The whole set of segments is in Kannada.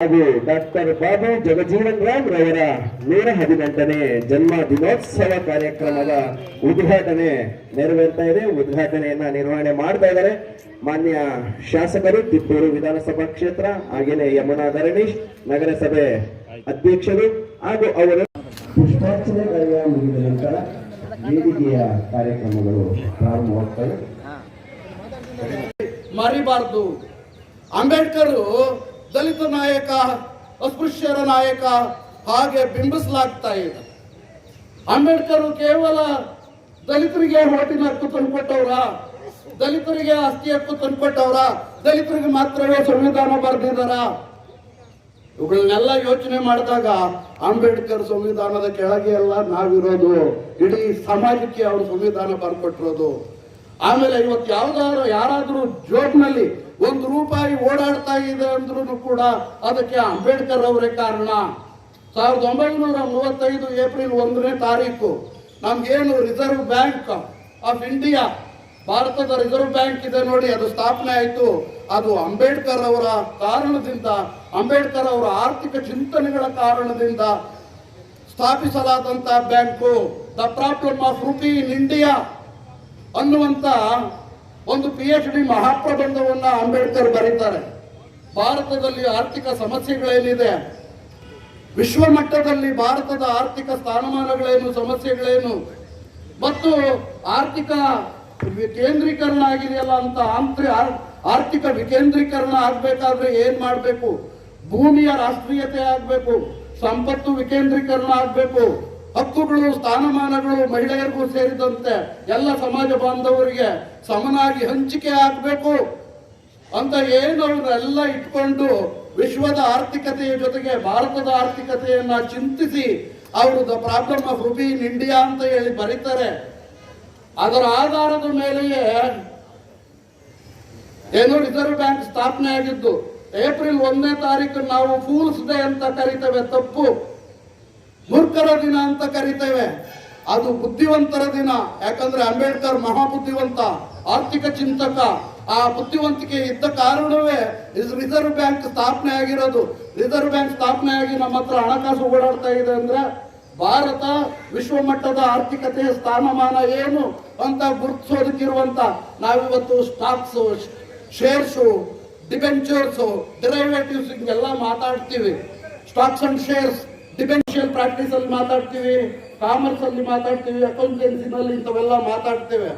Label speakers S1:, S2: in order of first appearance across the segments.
S1: ಹಾಗೂ ಡಾಕ್ಟರ್ ಬಾಬು ಜಗಜೀವನ್ ರಾಮ್ ರವರ ನೂರ ಹದಿನೆಂಟನೇ ಜನ್ಮ ದಿನೋತ್ಸವ ಕಾರ್ಯಕ್ರಮದ ಉದ್ಘಾಟನೆ ನೆರವೇರ್ತಾ ಇದೆ. ಉದ್ಘಾಟನೆಯನ್ನ ನಿರ್ವಹಣೆ ಮಾಡ್ತಾ ಇದ್ದಾರೆ. ಮಾನ್ಯ ಶಾಸಕರು ತಿಪ್ಪೂರು ವಿಧಾನಸಭಾ ಕ್ಷೇತ್ರ ಹಾಗೆಯೇ ಯಮುನಾ ಧರಣೀಶ್ ನಗರಸಭೆ ಅಧ್ಯಕ್ಷರು ಹಾಗೂ ಅವರು ಪುಷ್ಪಾರ್ಚನೆ ಕಾರ್ಯ ಮುಗಿದ ನಂತರ ವೇದಿಕೆಯ ಕಾರ್ಯಕ್ರಮಗಳು ಪ್ರಾರಂಭವಾಗ್ತವೆ
S2: ಮರಿಬಾರ್ದು. ಅಂಬೇಡ್ಕರ್ ದಲಿತ ನಾಯಕ, ಅಸ್ಪೃಶ್ಯರ ನಾಯಕ ಹಾಗೆ ಬಿಂಬಿಸಲಾಗ್ತಾ ಇದೆ. ಅಂಬೇಡ್ಕರ್ ಕೇವಲ ದಲಿತರಿಗೆ ಹೊಟ್ಟಿನ ಹಕ್ಕು ತಂದುಕೊಟ್ಟವ್ರ, ದಲಿತರಿಗೆ ಆಸ್ತಿ ಹಕ್ಕು ತಂದುಕೊಟ್ಟವ್ರ, ದಲಿತರಿಗೆ ಮಾತ್ರವೇ ಸಂವಿಧಾನ ಬರೆದಿದ್ದಾರ ಇವುಗಳನ್ನೆಲ್ಲ ಯೋಚನೆ ಮಾಡಿದಾಗ ಅಂಬೇಡ್ಕರ್ ಸಂವಿಧಾನದ ಕೆಳಗೆ ಎಲ್ಲ ನಾವಿರೋದು, ಇಡೀ ಸಮಾಜಕ್ಕೆ ಅವರು ಸಂವಿಧಾನ ಬರ್ಕೊಟ್ಟಿರೋದು. ಆಮೇಲೆ ಇವತ್ತು ಯಾವ್ದಾದ್ರು ಯಾರಾದರೂ ಜೋಬ್ನಲ್ಲಿ ಒಂದು ರೂಪಾಯಿ ಓಡಾಡ್ತಾ ಇದೆ ಅಂದ್ರೂ ಕೂಡ ಅದಕ್ಕೆ ಅಂಬೇಡ್ಕರ್ ಅವರೇ ಕಾರಣ. ಸಾವಿರದ ಒಂಬೈನೂರ ಮೂವತ್ತೈದು ಏಪ್ರಿಲ್ ಒಂದನೇ ತಾರೀಕು ನಮ್ಗೇನು ರಿಸರ್ವ್ ಬ್ಯಾಂಕ್ ಆಫ್ ಇಂಡಿಯಾ, ಭಾರತದ ರಿಸರ್ವ್ ಬ್ಯಾಂಕ್ ಇದೆ ನೋಡಿ, ಅದು ಸ್ಥಾಪನೆ ಆಯಿತು. ಅದು ಅಂಬೇಡ್ಕರ್ ಅವರ ಕಾರಣದಿಂದ, ಅಂಬೇಡ್ಕರ್ ಅವರ ಆರ್ಥಿಕ ಚಿಂತನೆಗಳ ಕಾರಣದಿಂದ ಸ್ಥಾಪಿಸಲಾದಂತಹ bank, the problem of rupee in India ಅನ್ನುವಂತ ಒಂದು ಪಿ ಎಚ್ ಡಿ ಮಹಾಪ್ರಬಂಧವನ್ನ ಅಂಬೇಡ್ಕರ್ ಬರೀತಾರೆ. ಭಾರತದಲ್ಲಿ ಆರ್ಥಿಕ ಸಮಸ್ಯೆಗಳೇನಿದೆ? ವಿಶ್ವ ಮಟ್ಟದಲ್ಲಿ ಭಾರತದ ಆರ್ಥಿಕ ಸ್ಥಾನಮಾನಗಳೇನು, ಸಮಸ್ಯೆಗಳೇನು? ಮತ್ತು ಆರ್ಥಿಕ ವಿಕೇಂದ್ರೀಕರಣ ಆಗಿದೆಯಲ್ಲ ಅಂತ ಆರ್ಥಿಕ ವಿಕೇಂದ್ರೀಕರಣ ಆಗ್ಬೇಕಾದ್ರೆ ಏನ್ ಮಾಡಬೇಕು? ಭೂಮಿಯ ರಾಷ್ಟ್ರೀಯತೆ ಆಗ್ಬೇಕು, ಸಂಪತ್ತು ವಿಕೇಂದ್ರೀಕರಣ ಆಗ್ಬೇಕು. ಹಕ್ಕುಗಳು, ಸ್ಥಾನಮಾನಗಳು ಮಹಿಳೆಯರಿಗೂ ಸೇರಿದಂತೆ ಎಲ್ಲ ಸಮಾಜ ಬಾಂಧವರಿಗೆ ಸಮನಾಗಿ ಹಂಚಿಕೆ ಆಗಬೇಕು ಅಂತ ಏನು ಅವರೆಲ್ಲ ಇಟ್ಕೊಂಡು ವಿಶ್ವದ ಆರ್ಥಿಕತೆಯ ಜೊತೆಗೆ ಭಾರತದ ಆರ್ಥಿಕತೆಯನ್ನ ಚಿಂತಿಸಿ ಅವರು the problem of rupee in India ಅಂತ ಹೇಳಿ ಬರೀತಾರೆ. ಅದರ ಆಧಾರದ ಮೇಲೆಯೇ ಏನು ರಿಸರ್ವ್ ಬ್ಯಾಂಕ್ ಸ್ಥಾಪನೆ ಆಗಿದ್ದು ಏಪ್ರಿಲ್ ಒಂದನೇ ತಾರೀಕು ನಾವು ಫೂಲ್ಸ್ ಡೇ ಅಂತ ಕರಿತೇವೆ, ತಪ್ಪು. ಮೂರ್ಖರ ದಿನ ಅಂತ ಕರಿತೇವೆ. ಅದು ಬುದ್ಧಿವಂತರ ದಿನ. ಯಾಕಂದ್ರೆ ಅಂಬೇಡ್ಕರ್ ಮಹಾ ಬುದ್ಧಿವಂತ ಆರ್ಥಿಕ ಚಿಂತಕ. ಆ ಬುದ್ಧಿವಂತಿಕೆ ಇದ್ದ ಕಾರಣವೇ ರಿಸರ್ವ್ ಬ್ಯಾಂಕ್ ಸ್ಥಾಪನೆ ಆಗಿರೋದು. ರಿಸರ್ವ್ ಬ್ಯಾಂಕ್ ಸ್ಥಾಪನೆ ಆಗಿ ನಮ್ಮ ಹತ್ರ ಹಣಕಾಸು ಓಡಾಡ್ತಾ ಇದೆ ಅಂದ್ರೆ ಭಾರತ ವಿಶ್ವ ಮಟ್ಟದ ಆರ್ಥಿಕತೆಯ ಸ್ಥಾನಮಾನ ಏನು ಅಂತ ಗುರುತಿಸೋದಕ್ಕಿರುವಂತ ನಾವಿವತ್ತು ಸ್ಟಾಕ್ಸ್, ಶೇರ್ಸು, ಡಿಬೆಂಚರ್ಸು, ಡಿರೈವೇಟಿವ್ಸ್ ಹಿಂಗೆಲ್ಲ ಮಾತಾಡ್ತೀವಿ. Stocks and shares. ಡಿಬೆನ್ಷಿಯಲ್ ಪ್ರಾಕ್ಟೀಸ್ ಅಲ್ಲಿ ಮಾತಾಡ್ತೀವಿ ಕಾಮರ್ಸ್ ಅಲ್ಲಿ ಮಾತಾಡ್ತೀವಿ ಅಕೌಂಟೆನ್ಸಿನಲ್ಲಿ ಇಂಥವೆಲ್ಲ ಮಾತಾಡ್ತೇವೆ.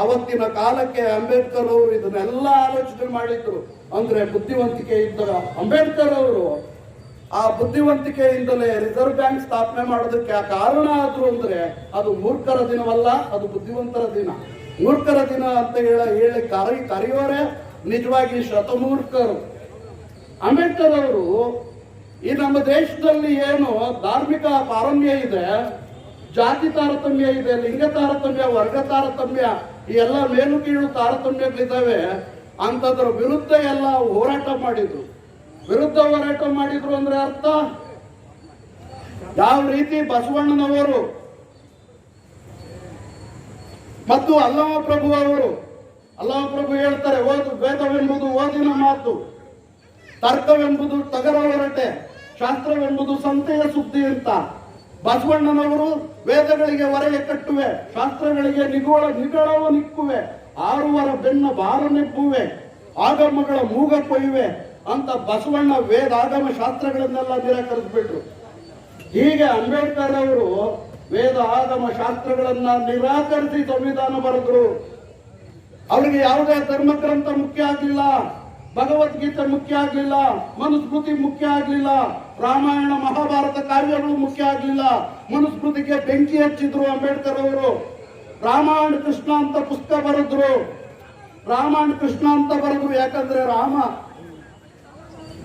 S2: ಆವತ್ತಿನ ಕಾಲಕ್ಕೆ ಅಂಬೇಡ್ಕರ್ ಅವರು ಇದನ್ನೆಲ್ಲ ಆಲೋಚನೆ ಮಾಡಿದ್ರು. ಅಂದ್ರೆ ಬುದ್ಧಿವಂತಿಕೆ ಇದ್ದ ಅಂಬೇಡ್ಕರ್ ಅವರು, ಆ ಬುದ್ಧಿವಂತಿಕೆಯಿಂದಲೇ ರಿಸರ್ವ್ ಬ್ಯಾಂಕ್ ಸ್ಥಾಪನೆ ಮಾಡೋದಕ್ಕೆ ಆ ಕಾರಣ ಆದ್ರು ಅಂದ್ರೆ ಅದು ಮೂರ್ಖರ ದಿನವಲ್ಲ, ಅದು ಬುದ್ಧಿವಂತರ ದಿನ. ಮೂರ್ಖರ ದಿನ ಅಂತ ಹೇಳ, ಹೇಳಿ ಕರಿ, ಕರೆಯೋರೆ ನಿಜವಾಗಿ ಶತಮೂರ್ಖರು. ಅಂಬೇಡ್ಕರ್ ಅವರು ಈ ನಮ್ಮ ದೇಶದಲ್ಲಿ ಏನು ಧಾರ್ಮಿಕ ಪಾರಮ್ಯ ಇದೆ, ಜಾತಿ ತಾರತಮ್ಯ ಇದೆ, ಲಿಂಗ ತಾರತಮ್ಯ, ವರ್ಗ ತಾರತಮ್ಯ, ಈ ಎಲ್ಲ ಮೇಲು ಕೀಳು ತಾರತಮ್ಯಗಳಿದ್ದಾವೆ. ಅಂತದ್ರ ವಿರುದ್ಧ ಎಲ್ಲ ಹೋರಾಟ ಮಾಡಿದ್ರು. ವಿರುದ್ಧ ಹೋರಾಟ ಮಾಡಿದ್ರು ಅಂದ್ರೆ ಅರ್ಥ? ಯಾವ ರೀತಿ ಬಸವಣ್ಣನವರು ಮತ್ತು ಅಲ್ಲಮ ಪ್ರಭು ಅವರು ಅಲ್ಲಮ ಪ್ರಭು ಹೇಳ್ತಾರೆ, ಓದು ವೇದವೆಂಬುದು ಓದಿನ ಮಾತು, ತರ್ಕವೆಂಬುದು ತಗರ ಹೊರಟೆ ಶಾಸ್ತ್ರವೆಂಬುದು ಸಂತೆಯ ಸುದ್ದಿ ಅಂತ. ಬಸವಣ್ಣನವರು ವೇದಗಳಿಗೆ ವರೆಗೆ ಕಟ್ಟುವೆ, ಶಾಸ್ತ್ರಗಳಿಗೆ ನಿಗೋಳ, ನಿಗಳವ ನಿಕ್ಕುವೆ, ಆರುವರ ಬೆನ್ನ ಬಾರ ನೆಪ್ಪುವೆ ಆಗಮಗಳ ಮೂಗ ಕೊಯ್ಯುವೆ ಅಂತ ಬಸವಣ್ಣ ವೇದ ಆಗಮ ಶಾಸ್ತ್ರಗಳನ್ನೆಲ್ಲ ನಿರಾಕರಿಸ್ಬಿಟ್ರು. ಹೀಗೆ ಅಂಬೇಡ್ಕರ್ ಅವರು ವೇದ ಆಗಮ ಶಾಸ್ತ್ರಗಳನ್ನ ನಿರಾಕರಿಸಿ ಸಂವಿಧಾನ ಬರೆದ್ರು. ಅವರಿಗೆ ಯಾವುದೇ ಧರ್ಮಗ್ರಂಥ ಮುಖ್ಯ ಆಗಲಿಲ್ಲ, ಭಗವದ್ಗೀತೆ ಮುಖ್ಯ ಆಗಲಿಲ್ಲ, ಮನುಸ್ಮೃತಿ ಮುಖ್ಯ ಆಗಲಿಲ್ಲ ರಾಮಾಯಣ ಮಹಾಭಾರತ ಕಾವ್ಯಗಳು ಮುಖ್ಯ ಆಗಲಿಲ್ಲ. ಮನುಸ್ಮೃತಿಗೆ ಬೆಂಕಿ ಹಚ್ಚಿದ್ರು ಅಂಬೇಡ್ಕರ್ ಅವರು. ರಾಮಾಯಣ ಕೃಷ್ಣ ಅಂತ ಪುಸ್ತಕ ಬರೆದ್ರು. ರಾಮಾಯಣ ಕೃಷ್ಣ ಅಂತ ಬರೆದ್ರು ಯಾಕಂದ್ರೆ ರಾಮ.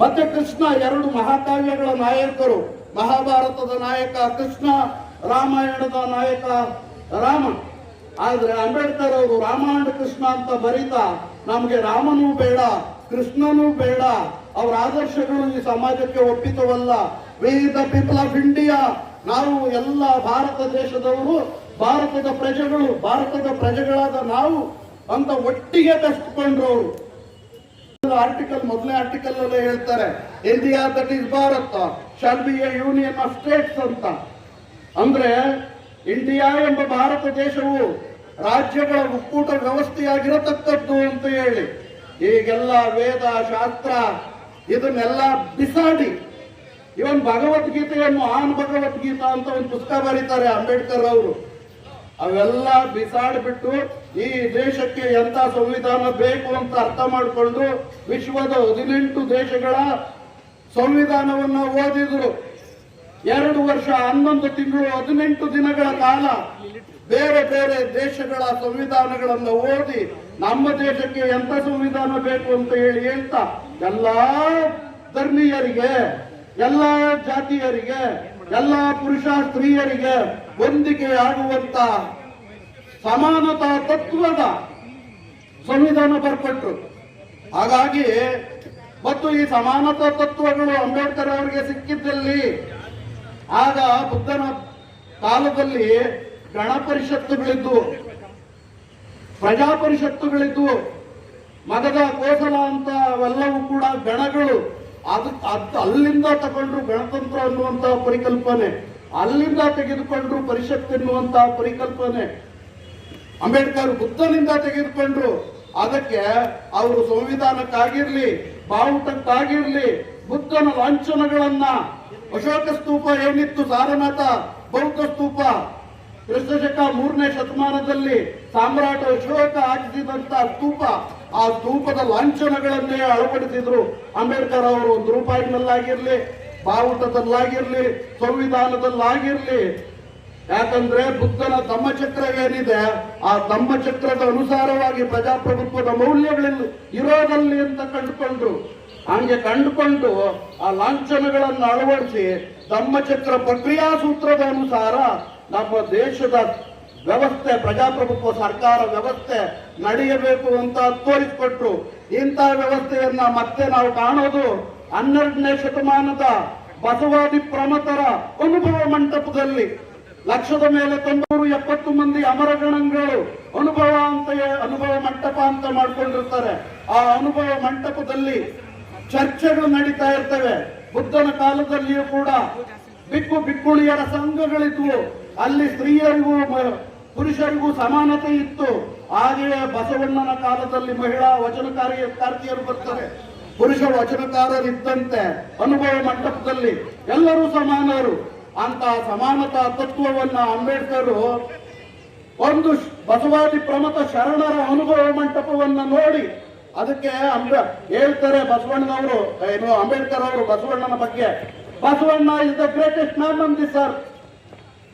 S2: ಮತ್ತೆ ಕೃಷ್ಣ ಎರಡು ಮಹಾಕಾವ್ಯಗಳ ನಾಯಕರು. ಮಹಾಭಾರತದ ನಾಯಕ ಕೃಷ್ಣ, ರಾಮಾಯಣದ ನಾಯಕ ರಾಮ. ಆದ್ರೆ ಅಂಬೇಡ್ಕರ್ ಅವರು ರಾಮಾಯಣ ಕೃಷ್ಣ ಅಂತ ಬರೀತಾ, ನಮಗೆ ರಾಮನೂ ಬೇಡ, ಕೃಷ್ಣನೂ ಬೇಡ ಅವರ ಆದರ್ಶಗಳು ಈ ಸಮಾಜಕ್ಕೆ ಒಪ್ಪಿತವಲ್ಲ. We the people of India, ನಾವು ಎಲ್ಲ ಭಾರತ ದೇಶದವರು, ಭಾರತದ ಪ್ರಜೆಗಳು, ಭಾರತದ ಪ್ರಜೆಗಳಾದ ನಾವು ಅಂತ ಒಟ್ಟಿಗೆ ಕಷ್ಟಕೊಂಡ್ರು ಅವರು ಆರ್ಟಿಕಲ್ ಮೊದಲನೇ ಆರ್ಟಿಕಲ್ ಅಲ್ಲೇ ಹೇಳ್ತಾರೆ India that is Bharat shall be a union of states ಅಂತ. ಅಂದ್ರೆ ಇಂಡಿಯಾ ಎಂಬ ಭಾರತ ದೇಶವು ರಾಜ್ಯಗಳ ಒಕ್ಕೂಟ ವ್ಯವಸ್ಥೆಯಾಗಿರತಕ್ಕದ್ದು ಅಂತ ಹೇಳಿ. ಈಗೆಲ್ಲ ವೇದ, ಶಾಸ್ತ್ರ ಇದನ್ನೆಲ್ಲ ಬಿಸಾಡಿ ಇವನ್ ಭಗವದ್ಗೀತೆಯನ್ನು ಆನ್ ಭಗವದ್ಗೀತಾ ಅಂತ ಒಂದು ಪುಸ್ತಕ ಬರೀತಾರೆ ಅಂಬೇಡ್ಕರ್ ಅವರು. ಅವೆಲ್ಲ ಬಿಸಾಡ್ಬಿಟ್ಟು ಈ ದೇಶಕ್ಕೆ ಎಂತ ಸಂವಿಧಾನ ಬೇಕು ಅಂತ ಅರ್ಥ ಮಾಡಿಕೊಂಡು ವಿಶ್ವದ ಹದಿನೆಂಟು ದೇಶಗಳ ಸಂವಿಧಾನವನ್ನ ಓದಿದ್ರು. ಎರಡು ವರ್ಷ, ಹನ್ನೊಂದು ತಿಂಗಳು, ಹದಿನೆಂಟು ದಿನಗಳ ಕಾಲ ಬೇರೆ ಬೇರೆ ದೇಶಗಳ ಸಂವಿಧಾನಗಳನ್ನು ಓದಿ ನಮ್ಮ ದೇಶಕ್ಕೆ ಎಂತ ಸಂವಿಧಾನ ಬೇಕು ಅಂತ ಹೇಳಿ ಹೇಳ್ತಾ ಎಲ್ಲಾ ಧರ್ಮೀಯರಿಗೆ, ಎಲ್ಲಾ ಜಾತಿಯರಿಗೆ, ಎಲ್ಲಾ ಪುರುಷ ಸ್ತ್ರೀಯರಿಗೆ ಹೊಂದಿಕೆ ಆಗುವಂತ ಸಮಾನತಾ ತತ್ವದ ಸಂವಿಧಾನ ಬರ್ಕೊಟ್ರು ಹಾಗಾಗಿ ಮತ್ತು ಈ ಸಮಾನತಾ ತತ್ವಗಳು ಅಂಬೇಡ್ಕರ್ ಅವರಿಗೆ ಸಿಕ್ಕಿದ್ದಲ್ಲಿ ಆಗ ಬುದ್ಧನ ಕಾಲದಲ್ಲಿ ಗಣ ಪರಿಷತ್ತುಗಳಿದ್ವು ಪ್ರಜಾಪರಿಷತ್ತುಗಳಿದ್ವು ಮಗದ ಕೋಸಲ ಅಂತ ಅವೆಲ್ಲವೂ ಕೂಡ ಗಣಗಳು. ಅದು ಅದ್ ಅಲ್ಲಿಂದ ತಗೊಂಡ್ರು ಗಣತಂತ್ರ ಅನ್ನುವಂತಹ ಪರಿಕಲ್ಪನೆ. ಅಲ್ಲಿಂದ ತೆಗೆದುಕೊಂಡ್ರು ಪರಿಷತ್ ಎನ್ನುವಂತಹ ಪರಿಕಲ್ಪನೆ. ಅಂಬೇಡ್ಕರ್ ಬುದ್ಧನಿಂದ ತೆಗೆದುಕೊಂಡ್ರು. ಅದಕ್ಕೆ ಅವರು ಸಂವಿಧಾನಕ್ಕಾಗಿರ್ಲಿ, ಬಾವುಟಕ್ಕಾಗಿರ್ಲಿ, ಬುದ್ಧನ ಲಾಂಛನಗಳನ್ನ ಅಶೋಕ ಸ್ತೂಪ ಏನಿತ್ತು, ಸಾರನಾಥ ಬೌದ್ಧ ಸ್ತೂಪ. ಕ್ರಿಸ್ತಶಕ ಮೂರನೇ ಶತಮಾನದಲ್ಲಿ ಸಾಮ್ರಾಟ ಅಶೋಕ ಆಚಿಸಿದಂತಹ ಸ್ತೂಪ, ಆ ಸ್ತೂಪದ ಲಾಂಛನಗಳನ್ನೇ ಅಳವಡಿಸಿದ್ರು. ಅಂಬೇಡ್ಕರ್ ಅವರು ಒಂದು ರೂಪಾಯಿನಲ್ಲಾಗಿರ್ಲಿ, ಬಾವುಟದಲ್ಲಾಗಿರ್ಲಿ, ಸಂವಿಧಾನದಲ್ಲಾಗಿರ್ಲಿ. ಯಾಕಂದ್ರೆ ಬುದ್ಧನ ಧಮ್ಮಚಕ್ರ ಏನಿದೆ ಆ ಧಮ್ಮಚಕ್ರದ ಅನುಸಾರವಾಗಿ ಪ್ರಜಾಪ್ರಭುತ್ವದ ಮೌಲ್ಯಗಳಲ್ಲಿ ಇರೋದಲ್ಲಿ ಅಂತ ಕಂಡುಕೊಂಡ್ರು. ಹಂಗೆ ಕಂಡುಕೊಂಡು ಆ ಲಾಂಛನಗಳನ್ನು ಅಳವಡಿಸಿ ಧಮ್ಮಚಕ್ರ ಪ್ರಕ್ರಿಯಾ ಸೂತ್ರದ ಅನುಸಾರ ನಮ್ಮ ದೇಶದ ವ್ಯವಸ್ಥೆ, ಪ್ರಜಾಪ್ರಭುತ್ವ ಸರ್ಕಾರ ವ್ಯವಸ್ಥೆ ನಡೆಯಬೇಕು ಅಂತ ತೋರಿಸ್ಕೊಟ್ರು. ಇಂಥ ವ್ಯವಸ್ಥೆಯನ್ನ ಮತ್ತೆ ನಾವು ಕಾಣೋದು ಹನ್ನೆರಡನೇ ಶತಮಾನದ ಬಸವಾದಿ ಪ್ರಮತರ ಅನುಭವ ಮಂಟಪದಲ್ಲಿ. ಲಕ್ಷದ ಮೇಲೆ ತೊಂಬೂರು ಎಪ್ಪತ್ತು ಮಂದಿ ಅಮರಗಣಗಳು ಅನುಭವ ಅಂತ ಅನುಭವ ಮಂಟಪ ಅಂತ ಮಾಡ್ಕೊಂಡಿರ್ತಾರೆ. ಆ ಅನುಭವ ಮಂಟಪದಲ್ಲಿ ಚರ್ಚೆಗಳು ನಡೀತಾ ಇರ್ತವೆ. ಬುದ್ಧನ ಕಾಲದಲ್ಲಿಯೂ ಕೂಡ ಬಿಕ್ಕು ಬಿಕ್ಕುಳಿಯರ ಸಂಘಗಳಿದ್ವು. ಅಲ್ಲಿ ಸ್ತ್ರೀಯರಿಗೂ ಪುರುಷರಿಗೂ ಸಮಾನತೆ ಇತ್ತು. ಹಾಗೆಯೇ ಬಸವಣ್ಣನ ಕಾಲದಲ್ಲಿ ಮಹಿಳಾ ವಚನಕಾರಿ ಕಾರ್ತಿಯರು ಬರ್ತಾರೆ ಪುರುಷ ವಚನಕಾರರಿದ್ದಂತೆ ಅನುಭವ ಮಂಟಪದಲ್ಲಿ ಎಲ್ಲರೂ ಸಮಾನರು. ಅಂತ ಸಮಾನತಾ ತತ್ವವನ್ನ ಅಂಬೇಡ್ಕರ್ ಒಂದು ಬಸವಾದಿ ಪ್ರಮತ ಶರಣರ ಅನುಭವ ಮಂಟಪವನ್ನ ನೋಡಿ ಅದಕ್ಕೆ ಅಂಬ, ಹೇಳ್ತಾರೆ ಬಸವಣ್ಣನವರು, ಏನು ಅಂಬೇಡ್ಕರ್ ಅವರು ಬಸವಣ್ಣನ ಬಗ್ಗೆ. Basavanna is the greatest man on sir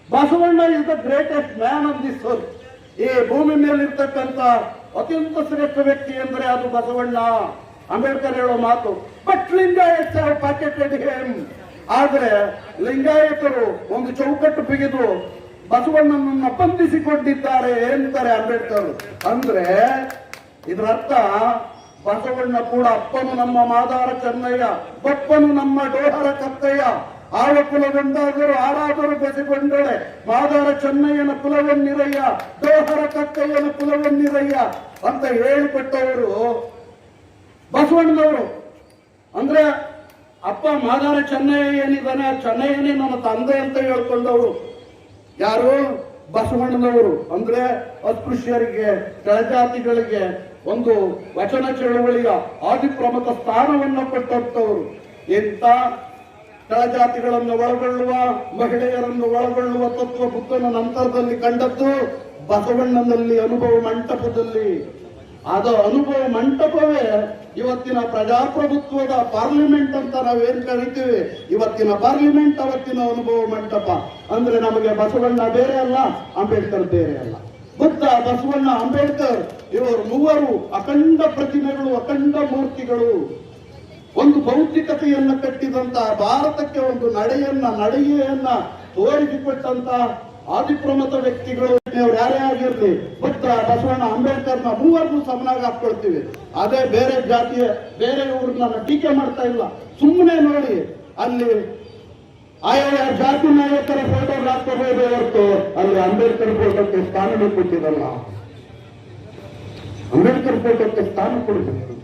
S2: Basavanna is the greatest man of this earth ಈ ಭೂಮಿ ಮೇಲಿರ್ತಕ್ಕಂಥ ಅತ್ಯಂತ ಶ್ರೇಷ್ಠ ವ್ಯಕ್ತಿ ಅಂದ್ರೆ ಅದು ಬಸವಣ್ಣ. ಅಂಬೇಡ್ಕರ್ ಹೇಳೋ ಮಾತು ಬಟ್ ಲಿಂಗಾಯತ್ ಹೇಮ್ ಆದ್ರೆ ಲಿಂಗಾಯತರು ಒಂದು ಚೌಕಟ್ಟು ಬಿಗಿದು ಬಸವಣ್ಣನನ್ನು ಬಂಧಿಸಿಕೊಂಡಿದ್ದಾರೆ ಎಂತಾರೆ ಅಂಬೇಡ್ಕರ್. ಅಂದ್ರೆ ಇದರ ಅರ್ಥ, ಬಸವಣ್ಣ ಕೂಡ ಅಪ್ಪನು ನಮ್ಮ ಮಾದಾರ ಚೆನ್ನಯ್ಯ, ಬಪ್ಪನು ನಮ್ಮ ಡೋಹರ ಕತ್ತಯ್ಯ. ಆವ ಕುಲಗೊಂಡಾದರೂ ಆರಾದರೂ ಬೆಸೆಗೊಂಡಳೆ ಮಾದಾರ ಚೆನ್ನಯ್ಯನ ಕುಲವನ್ನಿರಯ್ಯ, ದೋಹರ ಕತ್ತಯ್ಯನ ಕುಲವನ್ನಿರಯ್ಯ ಅಂತ ಹೇಳಿಕೊಟ್ಟವರು ಬಸವಣ್ಣನವರು. ಅಂದ್ರೆ ಅಪ್ಪ ಮಾದಾರ ಚೆನ್ನಯ್ಯ ಏನಿದ್ದಾನೆ ಚೆನ್ನಯ್ಯನೇ ನನ್ನ ತಂದೆ ಅಂತ ಹೇಳ್ಕೊಂಡವರು. ಯಾರು? ಬಸವಣ್ಣನವರು. ಅಂದ್ರೆ ಅಸ್ಪೃಶ್ಯರಿಗೆ, ಕೆಳಜಾತಿಗಳಿಗೆ ಒಂದು ವಚನ ಚಳವಳಿಯ ಆದಿಪ್ರಮುಖ ಸ್ಥಾನವನ್ನು ಕೊಟ್ಟಂತವರು ಇಂಥ ಕೆಳಜಾತಿಗಳನ್ನು ಒಳಗೊಳ್ಳುವ, ಮಹಿಳೆಯರನ್ನು ಒಳಗೊಳ್ಳುವ ತತ್ವ ಬುದ್ಧನ ನಂತರದಲ್ಲಿ ಕಂಡದ್ದು ಬಸವಣ್ಣನಲ್ಲಿ ಅನುಭವ ಮಂಟಪದಲ್ಲಿ. ಅದು ಅನುಭವ ಮಂಟಪವೇ ಇವತ್ತಿನ ಪ್ರಜಾಪ್ರಭುತ್ವದ ಪಾರ್ಲಿಮೆಂಟ್ ಅಂತ ನಾವೇನ್ ಕರಿತೀವಿ? ಇವತ್ತಿನ ಪಾರ್ಲಿಮೆಂಟ್ ಅವತ್ತಿನ ಅನುಭವ ಮಂಟಪ. ಅಂದ್ರೆ ನಮಗೆ ಬಸವಣ್ಣ ಬೇರೆ ಅಲ್ಲ, ಅಂಬೇಡ್ಕರ್ ಬೇರೆ ಅಲ್ಲ. ಬುದ್ಧ, ಬಸವಣ್ಣ, ಅಂಬೇಡ್ಕರ್, ಇವರು ಮೂವರು ಅಖಂಡ ಪ್ರತಿಮೆಗಳು, ಅಖಂಡ ಮೂರ್ತಿಗಳು. ಒಂದು ಭೌತಿಕತೆಯನ್ನು ಕಟ್ಟಿದಂತ ಭಾರತಕ್ಕೆ ಒಂದು ನಡೆಯನ್ನ ನಡೆಯನ್ನ ತೋರಿಸಿಕೊಟ್ಟಂತ ಆದಿಪ್ರಮತ ವ್ಯಕ್ತಿಗಳು ಅವ್ರು ಯಾರೇ ಆಗಿರ್ಲಿ ಬುದ್ಧ ಬಸವಣ್ಣ ಅಂಬೇಡ್ಕರ್ನ ಮೂವರನ್ನು ಸಮನಾಗಿ ಹಾಕೊಳ್ತೀವಿ ಅದೇ ಬೇರೆ ಜಾತಿಯ, ಬೇರೆ ಊರನ್ನ ಟೀಕೆ ಮಾಡ್ತಾ ಇಲ್ಲ. ಸುಮ್ಮನೆ ನೋಡಿ, ಅಲ್ಲಿ ಆಯಾ ಜಾತಿ ನಾಯಕರ ಫೋಟೋ ಹಾಕಬಹುದೇ ಹೊರತು ಅಲ್ಲಿ ಅಂಬೇಡ್ಕರ್ ಫೋಟೋಕ್ಕೆ ಸ್ಥಾನ ಕೊಟ್ಟಿರಲ್ಲ. ಅಂಬೇಡ್ಕರ್ ಫೋಟೋಕ್ಕೆ ಸ್ಥಾನ ಕೊಡ್ತಿದ್ರು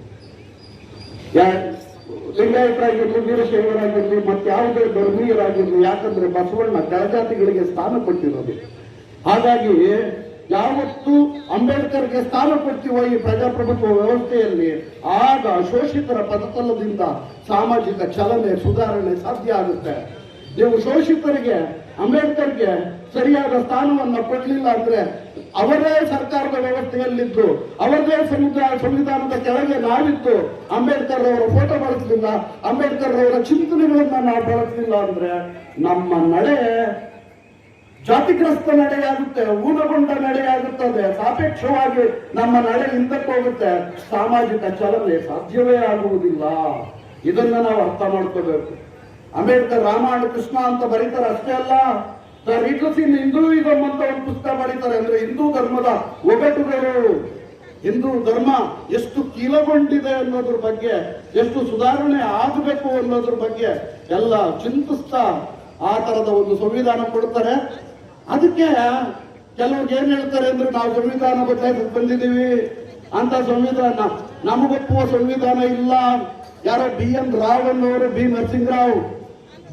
S2: ಲಿಂಗಾಯತರಾಗಿರ್ಲಿ, ವೀರಶೈವರಾಗಿರ್ಲಿ ಮತ್ತಾವುದೇ ಧರ್ಮೀಯರಾಗಿರ್ಲಿ, ಯಾಕಂದ್ರೆ ಬಸವಣ್ಣ ಕೆಳಜಾತಿಗಳಿಗೆ ಸ್ಥಾನ ಕೊಟ್ಟಿರೋದು. ಹಾಗಾಗಿ ಯಾವತ್ತು ಅಂಬೇಡ್ಕರ್ಗೆ ಸ್ಥಾನ ಕೊಡ್ತೀವೋ ಈ ಪ್ರಜಾಪ್ರಭುತ್ವ ವ್ಯವಸ್ಥೆಯಲ್ಲಿ, ಆಗ ಶೋಷಿತರ ಪದತಲದಿಂದ ಸಾಮಾಜಿಕ ಚಲನೆ, ಸುಧಾರಣೆ ಸಾಧ್ಯ ಆಗುತ್ತೆ. ನೀವು ಶೋಷಿತರಿಗೆ, ಅಂಬೇಡ್ಕರ್ಗೆ ಸರಿಯಾದ ಸ್ಥಾನವನ್ನ ಕೊಡ್ಲಿಲ್ಲ ಅಂದ್ರೆ ಅವರೇ ಸರ್ಕಾರದ ವ್ಯವಸ್ಥೆಯಲ್ಲಿದ್ದು, ಅವರದೇ ಸಂವಿಧಾನ, ಸಂವಿಧಾನದ ಕೆಳಗೆ ನಾವಿದ್ದು, ಅಂಬೇಡ್ಕರ್ ಅವರ ಫೋಟೋ ಬಳಸಲಿಲ್ಲ ಅಂಬೇಡ್ಕರ್ ಅವರ ಚಿಂತನೆಗಳನ್ನ ನಾವು ಬಳಸಲಿಲ್ಲ ಅಂದ್ರೆ ನಮ್ಮ ನಡೆ ಜಾತಿಗ್ರಸ್ತ ನಡೆಯಾಗುತ್ತೆ, ಊನಗೊಂಡ ನಡೆಯಾಗುತ್ತದೆ. ಸಾಪೇಕ್ಷವಾಗಿ ನಮ್ಮ ನಡೆ ಹಿಂದಕ್ಕೋಗುತ್ತೆ ಸಾಮಾಜಿಕ ಚಲನೆ ಸಾಧ್ಯವೇ ಆಗುವುದಿಲ್ಲ. ಇದನ್ನ ನಾವು ಅರ್ಥ ಮಾಡ್ಕೋಬೇಕು. ಅಂಬೇಡ್ಕರ್ ರಾಮಾಯಣ ಕೃಷ್ಣ ಅಂತ ಬರೀತಾರೆ ಅಷ್ಟೇ ಅಲ್ಲ. ಇನ್ ಇದು ಅಂತ ಬರೀತಾರೆ ಅಂದ್ರೆ ಹಿಂದೂ ಧರ್ಮದ ಒಗಟುಗಳು. ಹಿಂದೂ ಧರ್ಮ ಎಷ್ಟು ಕೀಲಗೊಂಡಿದೆ ಅನ್ನೋದ್ರ ಬಗ್ಗೆ, ಎಷ್ಟು ಸುಧಾರಣೆ ಆಗಬೇಕು ಅನ್ನೋದ್ರ ಬಗ್ಗೆ ಎಲ್ಲ ಚಿಂತಿಸ್ತಾ ಆ ತರದ ಒಂದು ಸಂವಿಧಾನ ಕೊಡ್ತಾರೆ. ಅದಕ್ಕೆ ಕೆಲವ್ರಿಗೆ ಏನ್ ಹೇಳ್ತಾರೆ ಅಂದ್ರೆ, ನಾವು ಸಂವಿಧಾನ ಬದಲಾಯಿಸಕ್ ಬಂದಿದ್ದೀವಿ. ಅಂತ ಸಂವಿಧಾನ, ನಮಗೊಪ್ಪುವ ಸಂವಿಧಾನ ಇಲ್ಲ. ಯಾರೋ ಬಿ ಎನ್ ರಾವ್ ಅನ್ನೋರು, ಬಿ ನರಸಿಂಹರಾವ್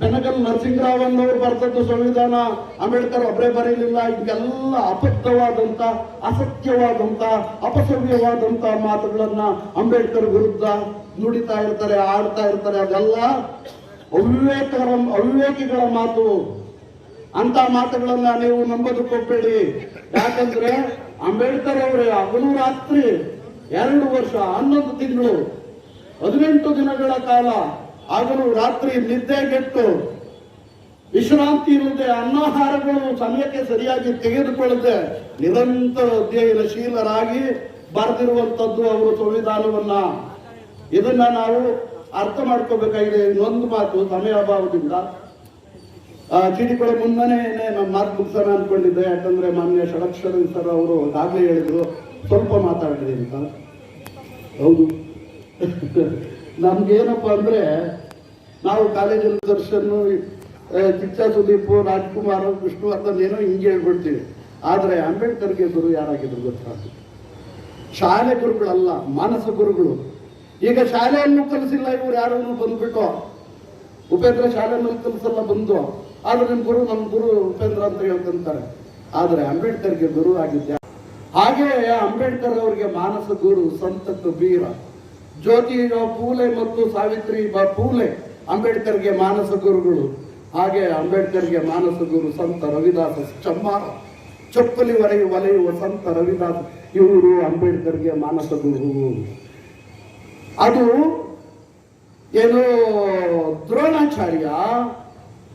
S2: ಬೆನಗಲ್ ನರಸಿಂಹರಾವ್ ಅನ್ನೋರು ಬರೆದದ್ದು ಸಂವಿಧಾನ, ಅಂಬೇಡ್ಕರ್ ಒಬ್ಬರೇ ಬರೀಲಿಲ್ಲ. ಇದೆಲ್ಲ ಅಪಕ್ತವಾದಂತ ಅಸತ್ಯವಾದಂತ ಅಪಸವ್ಯವಾದಂತ ಮಾತುಗಳನ್ನ ಅಂಬೇಡ್ಕರ್ ವಿರುದ್ಧ ನುಡಿತಾ ಇರ್ತಾರೆ, ಆಡ್ತಾ ಇರ್ತಾರೆ. ಅದೆಲ್ಲ ಅವಿವೇಕರ, ಅವಿವೇಕಿಗಳ ಮಾತು. ಅಂತ ಮಾತುಗಳನ್ನ ನೀವು ನಂಬದು ಕೊಬ್ಬೇಡಿ ಯಾಕಂದ್ರೆ ಅಂಬೇಡ್ಕರ್ ಅವರೇ ಹಗಲು ರಾತ್ರಿ ಎರಡು ವರ್ಷ ಹನ್ನೊಂದು ತಿಂಗಳು, ಹದಿನೆಂಟು ದಿನಗಳ ಕಾಲ ಹಗಲು ರಾತ್ರಿ ನಿದ್ದೆಗೆಟ್ಟು ವಿಶ್ರಾಂತಿ ಇಲ್ಲದೆ ಅನ್ನಾಹಾರಗಳು ಸಮಯಕ್ಕೆ ಸರಿಯಾಗಿ ತೆಗೆದುಕೊಳ್ಳದೆ ನಿರಂತರ ಅಧ್ಯಯನಶೀಲರಾಗಿ ಬರೆದಿರುವಂತದ್ದು ಅವರು ಸಂವಿಧಾನವನ್ನ. ಇದನ್ನ ನಾವು ಅರ್ಥ ಮಾಡ್ಕೋಬೇಕಾಗಿದೆ. ಇನ್ನೊಂದು ಮಾತು, ಸಮಯ ಅಭಾವದಿಂದ. ಚೀಟಿಗಳ ಮುನ್ನನೇ ನಮ್ಮ ಮಾತು ಮುಗಿಸೋಣ ಅನ್ಕೊಂಡಿದ್ದೆ. ಯಾಕಂದ್ರೆ ಮಾನ್ಯ ಷಡಕ್ಷರ ಸರ್ ಅವರು ಆಗ್ಲೇ ಹೇಳಿದ್ರು. ಸ್ವಲ್ಪ ಮಾತಾಡಿದೆ ಅಂತ. ಹೌದು. ನಮ್ಗೇನಪ್ಪ ಅಂದ್ರೆ, ನಾವು ಕಾಲೇಜಲ್ಲಿ ದರ್ಶನ್ ಚಿಚ್ಚ ಸುದೀಪ್, ರಾಜ್ಕುಮಾರ್, ವಿಷ್ಣುವರ್ಧನ್ ಏನೋ ಹಿಂಗೆ ಹೇಳ್ಬಿಡ್ತೀವಿ. ಆದ್ರೆ ಅಂಬೇಡ್ಕರ್ಗೆ ಗುರು ಯಾರಾಗಿದ್ರು ಗೊತ್ತಾ? ಶಾಲೆ ಗುರುಗಳಲ್ಲ ಮಾನಸ ಗುರುಗಳು. ಈಗ ಶಾಲೆಯನ್ನು ಕಲಿಸಿಲ್ಲ ಇವ್ರು ಯಾರನ್ನು ಬಂದ್ಬಿಟ್ಟು, ಉಪೇಂದ್ರ ಶಾಲೆನಲ್ಲಿ ಕಲಿಸಲ್ಲ ಬಂದು. ಆದ್ರೆ ನಿಮ್ ಗುರು ನಮ್ಮ ಗುರು ಉಪೇಂದ್ರ ಅಂತ ಹೇಳ್ಕೊಂತಾರೆ. ಆದ್ರೆ ಅಂಬೇಡ್ಕರ್ಗೆ ಗುರು ಆಗಿದ್ದ ಹಾಗೆ ಅಂಬೇಡ್ಕರ್ ಅವರಿಗೆ ಮಾನಸ ಗುರು ಸಂತ ಕಬೀರ ಜ್ಯೋತಿರಾವ್ ಪೂಲೆ ಮತ್ತು ಸಾವಿತ್ರಿ ಬಾ ಫೂಲೆ ಅಂಬೇಡ್ಕರ್ಗೆ ಮಾನಸ ಗುರುಗಳು. ಹಾಗೆ ಅಂಬೇಡ್ಕರ್ಗೆ ಮಾನಸ ಗುರು ಸಂತ ರವಿದಾಸ ಚಮ್ಮಾರ ಚಪ್ಪಲಿ ವರೆಗೆ ಒಲೆಯುವ ಸಂತ ರವಿದಾಸ. ಇವರು ಅಂಬೇಡ್ಕರ್ಗೆ ಮಾನಸ ಗುರು. ಅದು ಏನು ದ್ರೋಣಾಚಾರ್ಯ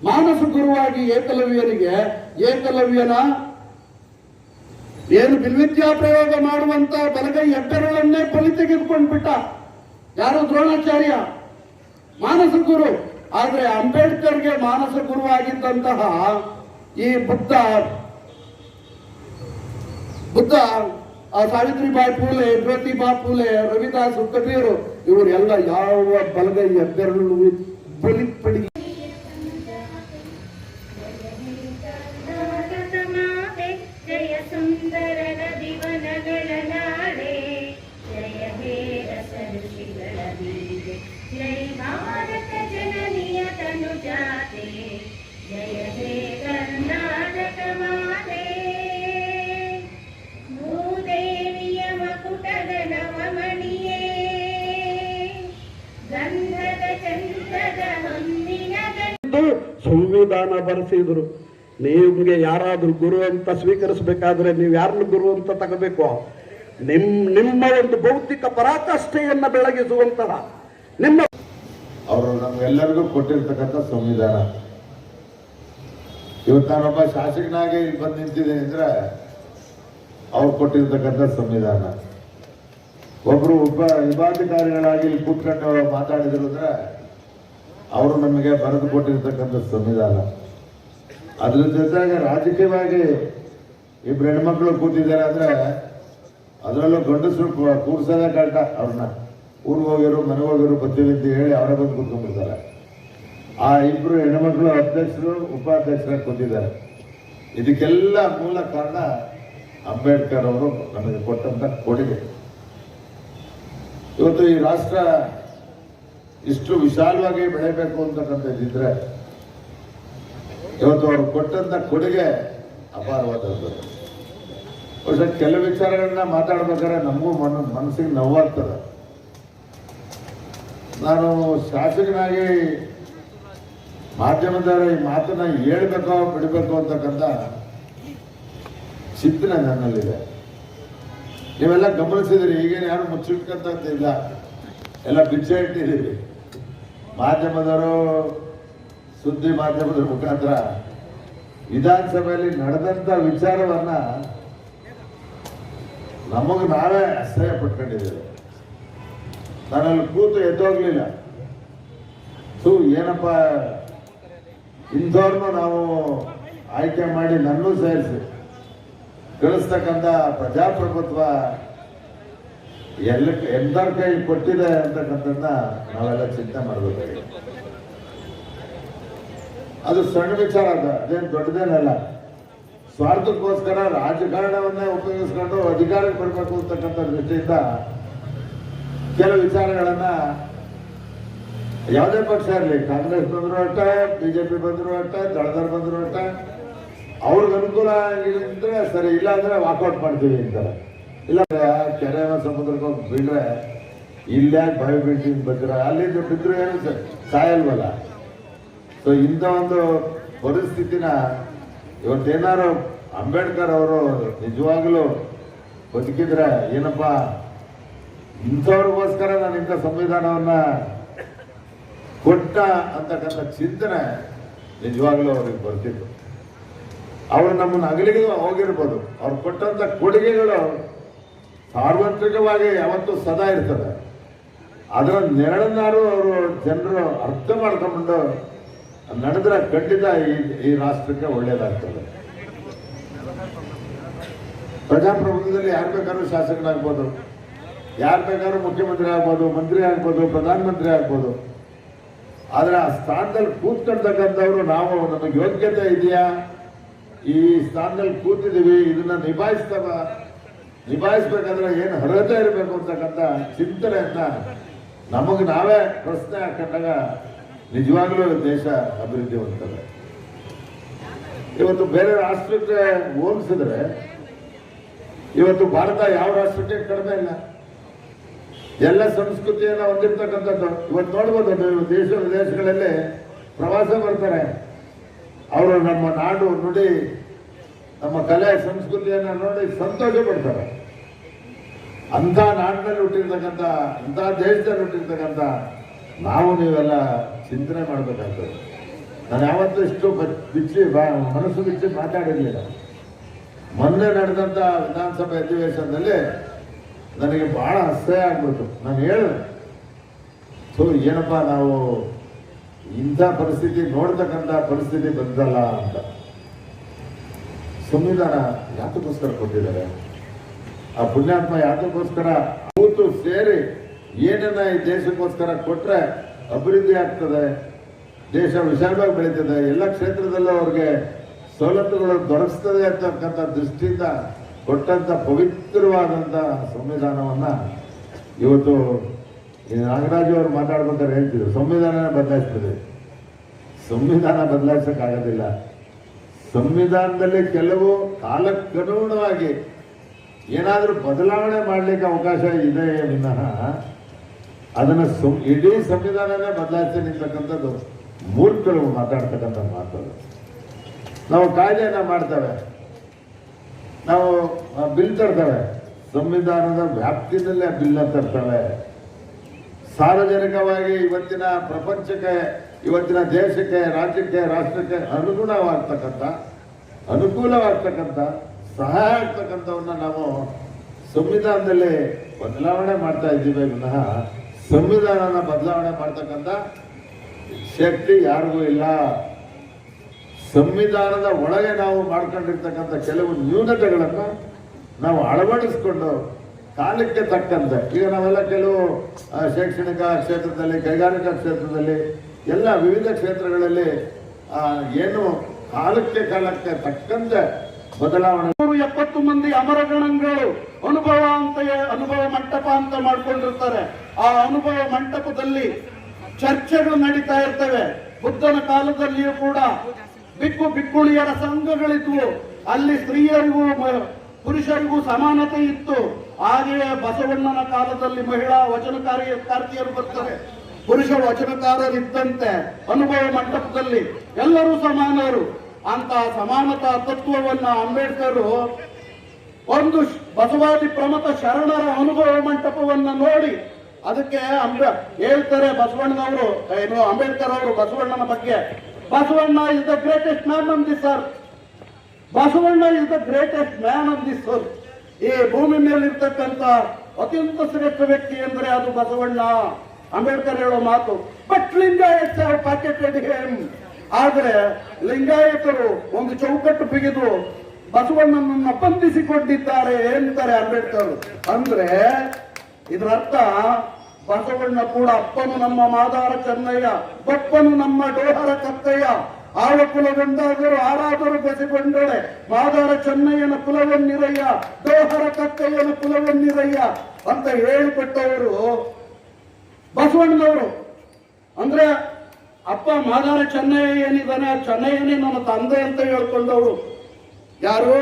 S2: ಮಾನಸ ಗುರುವಾಗಿ ಏಕಲವ್ಯನಿಗೆ, ಏಕಲವ್ಯನ ಏನು ಬಿಲ್ವಿದ್ಯಾ ಪ್ರಯೋಗ ಮಾಡುವಂತ ಬಲಗೈ ಹೆಬ್ಬೆರಳನ್ನೇ ಬಲಿ ತೆಗೆದುಕೊಂಡ್ಬಿಟ್ಟ. ಯಾರು ದ್ರೋಣಾಚಾರ್ಯ? ಮಾನಸ ಗುರು. ಆದ್ರೆ ಅಂಬೇಡ್ಕರ್ಗೆ ಮಾನಸ ಗುರುವಾಗಿದ್ದಂತಹ ಈ ಬುದ್ಧ ಬುದ್ಧ, ಆ ಸಾವಿತ್ರಿಬಾಯಿ ಜ್ಯೋತಿ ಜ್ಯೋತಿಬಾ ಪೂಲೆ, ರವಿದಾಸ್ ಕಬೀರು ಇವರೆಲ್ಲ ಯಾವ ಬಲಗೈ ಹೆಬ್ಬೆರಳು ಬಲಿ. ಸಂವಿಧಾನ ಬರೆಸಿದ್ರು. ನಿಮ್ಗೆ ಯಾರಾದರೂ ಗುರು ಅಂತ ಸ್ವೀಕರಿಸಬೇಕಾದ್ರೆ ನೀವು ಯಾರನ್ನು ಗುರು ಅಂತ ತಗಬೇಕು? ನಿಮ್, ನಿಮ್ಮ ಒಂದು ಭೌತಿಕ ಪರಾಕಾಷ್ಠೆಯನ್ನ ಬೆಳಗಿಸುವಂತಹ ನಿಮ್ಮ
S3: ಅವರು ನಮ್ಗೆಲ್ಲರಿಗೂ ಕೊಟ್ಟಿರ್ತಕ್ಕಂಥ ಸಂವಿಧಾನ. ಇವತ್ತು ನಾನೊಬ್ಬ ಶಾಸಕನಾಗಿ ಇಲ್ಲಿ ಬಂದು ಅಂದ್ರೆ ಅವ್ರು ಕೊಟ್ಟಿರ್ತಕ್ಕಂಥ ಸಂವಿಧಾನ. ಒಬ್ರು ಒಬ್ಬ ವಿಭಾಗಾಧಿಕಾರಿಗಳಾಗಿ ಇಲ್ಲಿ ಕೂತ್ಕೊಂಡು ಮಾತಾಡಿದ್ರು ಅಂದ್ರೆ ಅವರು ನಮಗೆ ಬರೆದು ಕೊಟ್ಟಿರ್ತಕ್ಕಂಥ ಸಂವಿಧಾನ. ಅದ್ರ ಜೊತೆಗೆ ರಾಜಕೀಯವಾಗಿ ಇಬ್ಬರು ಹೆಣ್ಮಕ್ಳು ಕೂತಿದ್ದಾರೆ ಅಂದ್ರೆ ಅದರಲ್ಲೂ ಗಂಡಸರು ಕೂರ್ಸೋದೇ ಕಷ್ಟ. ಅವ್ರನ್ನ ಊರಿಗೆ ಹೋಗಿರು, ಮನೆಗೆ ಹೋಗಿರು, ಬರ್ತೀವಿ ಅಂತ ಹೇಳಿ ಅವರೇ ಬಂದು ಕೂತ್ಕೊಂಡ್ಬಿಡ್ತಾರೆ. ಆ ಇಬ್ಬರು ಹೆಣ್ಮಕ್ಳು ಅಧ್ಯಕ್ಷರು ಉಪಾಧ್ಯಕ್ಷರಾಗಿ ಕೂತಿದ್ದಾರೆ. ಇದಕ್ಕೆಲ್ಲ ಮೂಲ ಕಾರಣ ಅಂಬೇಡ್ಕರ್ ಅವರು ನಮಗೆ ಕೊಟ್ಟಂತ ಕೊಡುಗೆ. ಇವತ್ತು ಈ ರಾಷ್ಟ್ರ ಇಷ್ಟು ವಿಶಾಲವಾಗಿ ಬೆಳೆಯಬೇಕು ಅಂತಕ್ಕಂಥದ್ದಿದ್ರೆ ಇವತ್ತು ಅವರು ಕೊಟ್ಟಂತ ಕೊಡುಗೆ ಅಪಾರವಾದದ್ದು. ಬಹುಶಃ ಕೆಲವು ವಿಚಾರಗಳನ್ನ ಮಾತಾಡ್ಬೇಕಾದ್ರೆ ನಮಗೂ ಮನ, ಮನಸ್ಸಿಗೆ ನೋವಾಗ್ತದೆ. ನಾನು ಶಾಸಕನಾಗಿ ಮಾಧ್ಯಮದವರ ಈ ಮಾತನ್ನ ಹೇಳ್ಬೇಕೋ ಬಿಡಬೇಕು ಅಂತಕ್ಕಂಥ ಚಿಂತನೆ ನನ್ನಲ್ಲಿದೆ. ನೀವೆಲ್ಲ ಗಮನಿಸಿದ್ರಿ, ಈಗೇನು ಯಾರು ಮುಚ್ಚಿಟ್ಕಂತದ್ದಿಲ್ಲ. ಎಲ್ಲ ಬಿಚ್ಚೆ ಇಟ್ಟಿದ್ದೀರಿ. ಮಾಧ್ಯಮದವರು, ಸುದ್ದಿ ಮಾಧ್ಯಮದ ಮುಖಾಂತರ ವಿಧಾನಸಭೆಯಲ್ಲಿ ನಡೆದಂತ ವಿಚಾರವನ್ನ ನಮಗೆ ನಾವೇ ಅಸಹ್ಯ ಪಟ್ಕೊಂಡಿದ್ದೇವೆ ನಾನಲ್ಲಿ ಕೂತು ಎದ್ದೋಗ್ಲಿಲ್ಲ ಸೊ, ಏನಪ್ಪ, ಇಂಥವ್ರನ್ನು ನಾವು ಆಯ್ಕೆ ಮಾಡಿ ನನ್ನೂ ಸೇರಿಸಿ. ಕಳಿಸ್ತಕ್ಕಂಥ ಪ್ರಜಾಪ್ರಭುತ್ವ ಎಲ್ಲ ಎಲ್ಲರ ಕೈ ಕೊಟ್ಟಿದೆ ಅಂತಕ್ಕಂಥದ್ದನ್ನ ನಾವೆಲ್ಲ ಚಿಂತೆ ಮಾಡಬೇಕಾಗಿದೆ. ಅದು ಸಣ್ಣ ವಿಚಾರ ಅದ ಅದೇನು ದೊಡ್ಡದೇನಲ್ಲ. ಸ್ವಾರ್ಥಕ್ಕೋಸ್ಕರ ರಾಜಕಾರಣವನ್ನೇ ಉಪಯೋಗಿಸ್ಕೊಂಡು ಅಧಿಕಾರಕ್ಕೆ ಬರಬೇಕು ಅಂತಕ್ಕಂಥ ದೃಷ್ಟಿಯಿಂದ ಕೆಲವು ವಿಚಾರಗಳನ್ನ ಯಾವುದೇ ಪಕ್ಷ ಇರಲಿ, ಕಾಂಗ್ರೆಸ್ ಬಂದರೂ ಅಟ್ಟ ಬಿಜೆಪಿ ಬಂದರೂ ಅಟ್ಟ ದಳದರ್ ಬಂದರೂ ಅಟ್ಟ ಅವ್ರಿಗೆ ಅನುಕೂಲ ಇದ್ರೆ ಸರಿ ಇಲ್ಲ ಅಂದ್ರೆ ವಾಕೌಟ್ ಮಾಡ್ತೀವಿ ಅಂತಾರೆ. ಇಲ್ಲ ಕೆರೆ ಸಮುದ್ರಕ್ಕೆ ಹೋಗಿ ಬಿಡ್ರೆ ಇಲ್ಲ್ಯಾಕೆ ಬಾವಿ ಬೀಳ್ತೀನಿ ಬಂದ್ರೆ ಅಲ್ಲಿಂದ ಬಿದ್ರು ಏನು ಸಾಯಲ್ವಲ್ಲ? ಸೊ ಇಂಥ ಒಂದು ಪರಿಸ್ಥಿತಿನ ಇವತ್ತೇನಾರು ಅಂಬೇಡ್ಕರ್ ಅವರು ನಿಜವಾಗ್ಲೂ ಬದುಕಿದ್ರೆ ಏನಪ್ಪ, ಇಂಥವ್ರಿಗೋಸ್ಕರ ನಾನು ಇಂಥ ಸಂವಿಧಾನವನ್ನ ಕೊಟ್ಟ ಅಂತಕ್ಕಂಥ ಚಿಂತನೆ ನಿಜವಾಗ್ಲೂ ಅವ್ರಿಗೆ ಬರ್ತಿತ್ತು. ಅವರು ನಮ್ಮನ್ನು ಅಗಲಿಗೆ ಹೋಗಿರ್ಬೋದು. ಅವ್ರು ಕೊಟ್ಟಂತ ಕೊಡುಗೆಗಳು ಸಾರ್ವತ್ರಿಕವಾಗಿ ಯಾವತ್ತೂ ಸದಾ ಇರ್ತದೆ. ಅದರ ನೆರಳನ್ನಾರು ಅವರು ಜನರು ಅರ್ಥ ಮಾಡ್ಕೊಂಡು ನಡೆದ್ರೆ ಖಂಡಿತ ಈ ಈ ರಾಷ್ಟ್ರಕ್ಕೆ ಒಳ್ಳೇದಾಗ್ತದೆ. ಪ್ರಜಾಪ್ರಭುತ್ವದಲ್ಲಿ ಯಾರು ಬೇಕಾದ್ರೂ ಶಾಸಕರಾಗ್ಬೋದು. ಯಾರು ಬೇಕಾದ್ರೂ ಮುಖ್ಯಮಂತ್ರಿ ಆಗ್ಬೋದು, ಮಂತ್ರಿ ಆಗ್ಬೋದು, ಪ್ರಧಾನಮಂತ್ರಿ ಆಗ್ಬೋದು. ಆದರೆ ಆ ಸ್ಥಾನದಲ್ಲಿ ಕೂತ್ಕೊಳ್ತಕ್ಕಂಥವ್ರು ನಾವು, ನಮಗೆ ಯೋಗ್ಯತೆ ಇದೆಯಾ? ಈ ಸ್ಥಾನದಲ್ಲಿ ಕೂತಿದ್ದೀವಿ, ಇದನ್ನ ನಿಭಾಯಿಸ್ತವ ನಿಭಾಯಿಸ್ಬೇಕಾದ್ರೆ ಏನು ಅರ್ಹತೆ ಇರಬೇಕು ಅಂತಕ್ಕಂಥ ಚಿಂತನೆಯನ್ನ ನಮಗೆ ನಾವೇ ಪ್ರಶ್ನೆ ಹಾಕೊಂಡಾಗ ನಿಜವಾಗ್ಲೂ ದೇಶ ಅಭಿವೃದ್ಧಿ ಹೊಂದ್ತದೆ. ಇವತ್ತು ಬೇರೆ ರಾಷ್ಟ್ರಕ್ಕೆ ಹೋಲಿಸಿದ್ರೆ ಇವತ್ತು ಭಾರತ ಯಾವ ರಾಷ್ಟ್ರಕ್ಕೆ ಕಡಿಮೆ ಇಲ್ಲ. ಎಲ್ಲ ಸಂಸ್ಕೃತಿಯನ್ನ ಹೊಂದಿರ್ತಕ್ಕಂಥದ್ದು. ಇವತ್ತು ನೋಡ್ಬೋದು ದೇಶ ವಿದೇಶಗಳಲ್ಲಿ ಪ್ರವಾಸ ಬರ್ತಾರೆ. ಅವರು ನಮ್ಮ ನಾಡು ನುಡಿ ನಮ್ಮ ಕಲೆ ಸಂಸ್ಕೃತಿಯನ್ನ ನೋಡಿ ಸಂತೋಷ ಪಡ್ತಾರೆ ಅಂಥ ನಾಡಿನಲ್ಲಿ ಹುಟ್ಟಿರ್ತಕ್ಕಂಥ ಅಂಥ ದೇಶದಲ್ಲಿ ಹುಟ್ಟಿರ್ತಕ್ಕಂಥ ನಾವು ನೀವೆಲ್ಲ ಚಿಂತನೆ ಮಾಡಬೇಕಾಗ್ತದೆ. ನಾನು ಯಾವತ್ತೂ ಇಷ್ಟು ಬಿಚ್ಚಿ, ಬಾ, ಮನಸ್ಸು ಬಿಚ್ಚಿ ಮಾತಾಡಿರಲಿಲ್ಲ. ಮೊನ್ನೆ ನಡೆದಂತ ವಿಧಾನಸಭೆ ಅಧಿವೇಶನದಲ್ಲಿ ನನಗೆ ಬಹಳ ಅಸಹ್ಯ ಆಗ್ಬಿಟ್ಟು ನಾನು ಹೇಳಿದೆ ಸೊ ಏನಪ್ಪ ನಾವು ಇಂಥ ಪರಿಸ್ಥಿತಿ ನೋಡ್ತಕ್ಕಂಥ ಪರಿಸ್ಥಿತಿ ಬಂದಲ್ಲ ಅಂತ. ಸಂವಿಧಾನ ಯಾತಕ್ಕೋಸ್ಕರ ಕೊಟ್ಟಿದ್ದಾರೆ? ಆ ಪುಣ್ಯಾತ್ಮ ಯಾತಕ್ಕೋಸ್ಕರ? ಕೂತು ಸೇರಿ ಏನನ್ನ ಈ ದೇಶಕ್ಕೋಸ್ಕರ ಕೊಟ್ಟರೆ ಅಭಿವೃದ್ಧಿ ಆಗ್ತದೆ? ದೇಶ ವಿಶಾಲವಾಗಿ ಬೆಳೀತದೆ. ಎಲ್ಲ ಕ್ಷೇತ್ರದಲ್ಲೂ ಅವ್ರಿಗೆ ಸವಲತ್ತುಗಳು ದೊರಕಿಸ್ತದೆ ಅಂತಕ್ಕಂಥ ದೃಷ್ಟಿಯಿಂದ ಕೊಟ್ಟಂತ ಪವಿತ್ರವಾದಂಥ ಸಂವಿಧಾನವನ್ನ ಇವತ್ತು ನಾಗರಾಜು ಅವರು ಮಾತಾಡ್ಬೇಕಾದ್ರೆ ಹೇಳ್ತಿದ್ರು ಸಂವಿಧಾನ ಬದಲಾಯಿಸ್ತದೆ ಸಂವಿಧಾನ ಬದಲಾಯಿಸಕ್ಕಾಗೋದಿಲ್ಲ. ಸಂವಿಧಾನದಲ್ಲಿ ಕೆಲವು ಕಾಲಕ್ಕನುಗುಣವಾಗಿ ಏನಾದರೂ ಬದಲಾವಣೆ ಮಾಡಲಿಕ್ಕೆ ಅವಕಾಶ ಇದೆ ವಿನಃ ಅದನ್ನು ಸಂ- ಇಡೀ ಸಂವಿಧಾನನೇ ಬದಲಾಯಿಸಿ ನಿಂತಕ್ಕಂಥದ್ದು ಮೂರ್ಖರು ಮಾತಾಡ್ತಕ್ಕಂಥ ಮಾತು ನಾವು ಕಾಯ್ದೆಯನ್ನು ಮಾಡ್ತೇವೆ. ನಾವು ಬಿಲ್ ತರ್ತೇವೆ. ಸಂವಿಧಾನದ ವ್ಯಾಪ್ತಿಯಲ್ಲೇ ಬಿಲ್ ತರ್ತೇವೆ. ಸಾರ್ವಜನಿಕವಾಗಿ ಇವತ್ತಿನ ಪ್ರಪಂಚಕ್ಕೆ ಇವತ್ತಿನ ದೇಶಕ್ಕೆ, ರಾಜ್ಯಕ್ಕೆ, ರಾಷ್ಟ್ರಕ್ಕೆ ಅನುಗುಣವಾಗ್ತಕ್ಕಂಥ, ಅನುಕೂಲವಾಗ್ತಕ್ಕಂಥ, ಸಹಾಯ ಆಗ್ತಕ್ಕಂಥವನ್ನ ನಾವು ಸಂವಿಧಾನದಲ್ಲಿ ಬದಲಾವಣೆ ಮಾಡ್ತಾ ಇದ್ದೀವಿ ವಿನಃ ಸಂವಿಧಾನನ ಬದಲಾವಣೆ ಮಾಡ್ತಕ್ಕಂಥ ಶಕ್ತಿ ಯಾರಿಗೂ ಇಲ್ಲ. ಸಂವಿಧಾನದ ಒಳಗೆ ನಾವು ಮಾಡ್ಕೊಂಡಿರ್ತಕ್ಕಂಥ ಕೆಲವು ನ್ಯೂನತೆಗಳನ್ನು ನಾವು ಅಳವಡಿಸ್ಕೊಂಡು ಕಾಲಕ್ಕೆ ತಕ್ಕಂತೆ. ಈಗ ನಾವೆಲ್ಲ ಕೆಲವು ಶೈಕ್ಷಣಿಕ ಕ್ಷೇತ್ರದಲ್ಲಿ, ಕೈಗಾರಿಕಾ ಕ್ಷೇತ್ರದಲ್ಲಿ ಎಲ್ಲ ವಿವಿಧ ಕ್ಷೇತ್ರಗಳಲ್ಲಿ ಏನು ಕಾಲಕ್ಕೆ ಕಾಲಕ್ಕೆ ತಕ್ಕಂತೆ ಬದಲಾವಣೆ.
S2: ನೂರು ಎಪ್ಪತ್ತು ಮಂದಿ ಅಮರಗಣಗಳು ಅನುಭವ ಅಂತ ಅನುಭವ ಮಂಟಪ ಅಂತ ಮಾಡ್ಕೊಂಡಿರ್ತಾರೆ. ಆ ಅನುಭವ ಮಂಟಪದಲ್ಲಿ ಚರ್ಚೆಗಳು ನಡೀತಾ ಇರ್ತವೆ. ಬುದ್ಧನ ಕಾಲದಲ್ಲಿಯೂ ಕೂಡ ಬಿಕ್ಕು ಬಿಕ್ಕುಳಿಯರ ಸಂಘಗಳಿದ್ವು. ಅಲ್ಲಿ ಸ್ತ್ರೀಯರಿಗೂ ಪುರುಷರಿಗೂ ಸಮಾನತೆ ಇತ್ತು. ಹಾಗೆಯೇ ಬಸವಣ್ಣನ ಕಾಲದಲ್ಲಿ ಮಹಿಳಾ ವಚನಕಾರಿ ಕಾರ್ತಿಯರು ಬರ್ತಾರೆ ಪುರುಷ ವಚನಕಾರರಿದ್ದಂತೆ ಅನುಭವ ಮಂಟಪದಲ್ಲಿ ಎಲ್ಲರೂ ಸಮಾನರು. ಅಂತ ಸಮಾನತಾ ತತ್ವವನ್ನ ಅಂಬೇಡ್ಕರ್ ಒಂದು ಬಸವಾದಿ ಪ್ರಮತ ಶರಣರ ಅನುಭವ ಮಂಟಪವನ್ನ ನೋಡಿ ಅದಕ್ಕೆ ಅಂಬ, ಹೇಳ್ತಾರೆ ಬಸವಣ್ಣನವರು, ಏನು ಅಂಬೇಡ್ಕರ್ ಅವರು ಬಸವಣ್ಣನ ಬಗ್ಗೆ. Basavanna is the greatest man of this earth Basavanna is the greatest man of this earth ಈ ಭೂಮಿ ಮೇಲಿರ್ತಕ್ಕಂಥ ಅತ್ಯಂತ ಶ್ರೇಷ್ಠ ವ್ಯಕ್ತಿ ಎಂದರೆ ಅದು ಬಸವಣ್ಣ. ಅಂಬೇಡ್ಕರ್ ಹೇಳೋ ಮಾತು ಬಟ್ ಲಿಂಗಾಯತ್ ಪಾಕೆಟೆಡ್ ಹೇಮ್ ಆದ್ರೆ ಲಿಂಗಾಯತರು ಒಂದು ಚೌಕಟ್ಟು ಬಿಗಿದು ಬಸವಣ್ಣನನ್ನ ಬಂಧಿಸಿಕೊಂಡಿದ್ದಾರೆ ಎಂತಾರೆ ಅಂಬೇಡ್ಕರ್. ಅಂದ್ರೆ ಇದರ ಅರ್ಥ ಬಸವಣ್ಣ ಕೂಡ ಅಪ್ಪನು ನಮ್ಮ ಮಾದಾರ ಚೆನ್ನಯ್ಯ, ಬಪ್ಪನು ನಮ್ಮ ಡೋಹರ ಕತ್ತಯ್ಯ. ಆಳ ಕುಲಗೊಂಡಾದರೂ ಆರಾದರೂ ಬೆಸೆಗೊಂಡಳೆ ಮಾದಾರ ಚೆನ್ನಯ್ಯನ ಕುಲವನ್ನಿರಯ್ಯ, ಡೋಹರ ಕತ್ತಯ್ಯನ ಕುಲವನ್ನಿರಯ್ಯ ಅಂತ ಹೇಳಿಕೊಟ್ಟವರು ಬಸವಣ್ಣನವರು ಅಂದ್ರೆ ಅಪ್ಪ ಮಾದಾರ ಚೆನ್ನಯ್ಯ ಏನಿದ್ದಾನೆ ಚೆನ್ನಯ್ಯನೇ ನನ್ನ ತಂದೆ ಅಂತ ಹೇಳ್ಕೊಂಡವರು. ಯಾರು?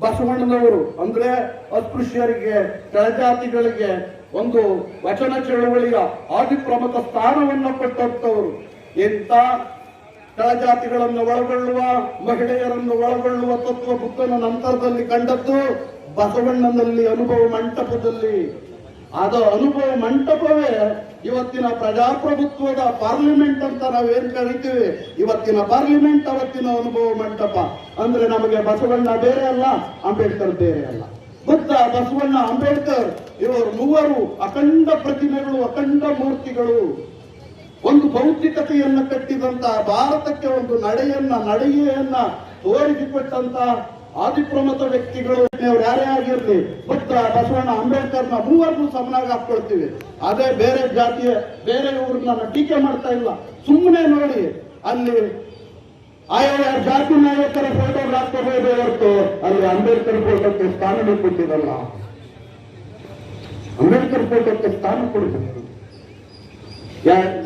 S2: ಬಸವಣ್ಣನವರು ಅಂದ್ರೆ ಅಸ್ಪೃಶ್ಯರಿಗೆ, ಕೆಳಜಾತಿಗಳಿಗೆ ಒಂದು ವಚನ ಚಳುವಳಿಯ ಆದಿಪ್ರಮುಖ ಸ್ಥಾನವನ್ನು ಕೊಟ್ಟಂತವರು ಇಂಥ ಕೆಳಜಾತಿಗಳನ್ನು ಒಳಗೊಳ್ಳುವ, ಮಹಿಳೆಯರನ್ನು ಒಳಗೊಳ್ಳುವ ತತ್ವ ಬುದ್ಧನ ನಂತರದಲ್ಲಿ ಕಂಡದ್ದು ಬಸವಣ್ಣನಲ್ಲಿ ಅನುಭವ ಮಂಟಪದಲ್ಲಿ. ಅದು ಅನುಭವ ಮಂಟಪವೇ ಇವತ್ತಿನ ಪ್ರಜಾಪ್ರಭುತ್ವದ ಪಾರ್ಲಿಮೆಂಟ್ ಅಂತ ನಾವೇನ್ ಕರಿತೀವಿ? ಇವತ್ತಿನ ಪಾರ್ಲಿಮೆಂಟ್ ಅವತ್ತಿನ ಅನುಭವ ಮಂಟಪ. ಅಂದ್ರೆ ನಮಗೆ ಬಸವಣ್ಣ ಬೇರೆ ಅಲ್ಲ, ಅಂಬೇಡ್ಕರ್ ಬೇರೆ ಅಲ್ಲ. ಬುದ್ಧ ಬಸವಣ್ಣ ಅಂಬೇಡ್ಕರ್ ಇವರು ಮೂವರು ಅಖಂಡ ಪ್ರತಿಮೆಗಳು, ಅಖಂಡ ಮೂರ್ತಿಗಳು. ಒಂದು ಭೌತಿಕತೆಯನ್ನು ಕಟ್ಟಿದಂತ ಭಾರತಕ್ಕೆ ಒಂದು ನಡೆಯನ್ನ ನಡೆಯನ್ನ ತೋರಿಸಿಕೊಟ್ಟಂತ ಆದಿಪ್ರಮತ ವ್ಯಕ್ತಿಗಳು ಯಾರೇ ಆಗಿರ್ಲಿ, ಭಕ್ತ, ಬಸವಣ್ಣ, ಅಂಬೇಡ್ಕರ್ನ ಮೂವರನ್ನು ಸಮನಾಗಿ ಹಾಕೊಳ್ತೀವಿ ಅದೇ ಬೇರೆ ಜಾತಿಯ, ಬೇರೆ ಇವ್ರನ್ನ ಟೀಕೆ ಮಾಡ್ತಾ ಇಲ್ಲ. ಸುಮ್ಮನೆ ನೋಡಿ, ಅಲ್ಲಿ ಆಯಾ ಜಾತಿ ನಾಯಕರ ಫೋಟೋ ಹಾಕಬಹುದು ಹೊರತು, ಅಲ್ಲಿ ಅಂಬೇಡ್ಕರ್ ಫೋಟೋಕ್ಕೆ ಸ್ಥಾನ ಕೊಟ್ಟಿರಲ್ಲ ಅಂಬೇಡ್ಕರ್ ಫೋಟೋಕ್ಕೆ ಸ್ಥಾನ ಯಾ-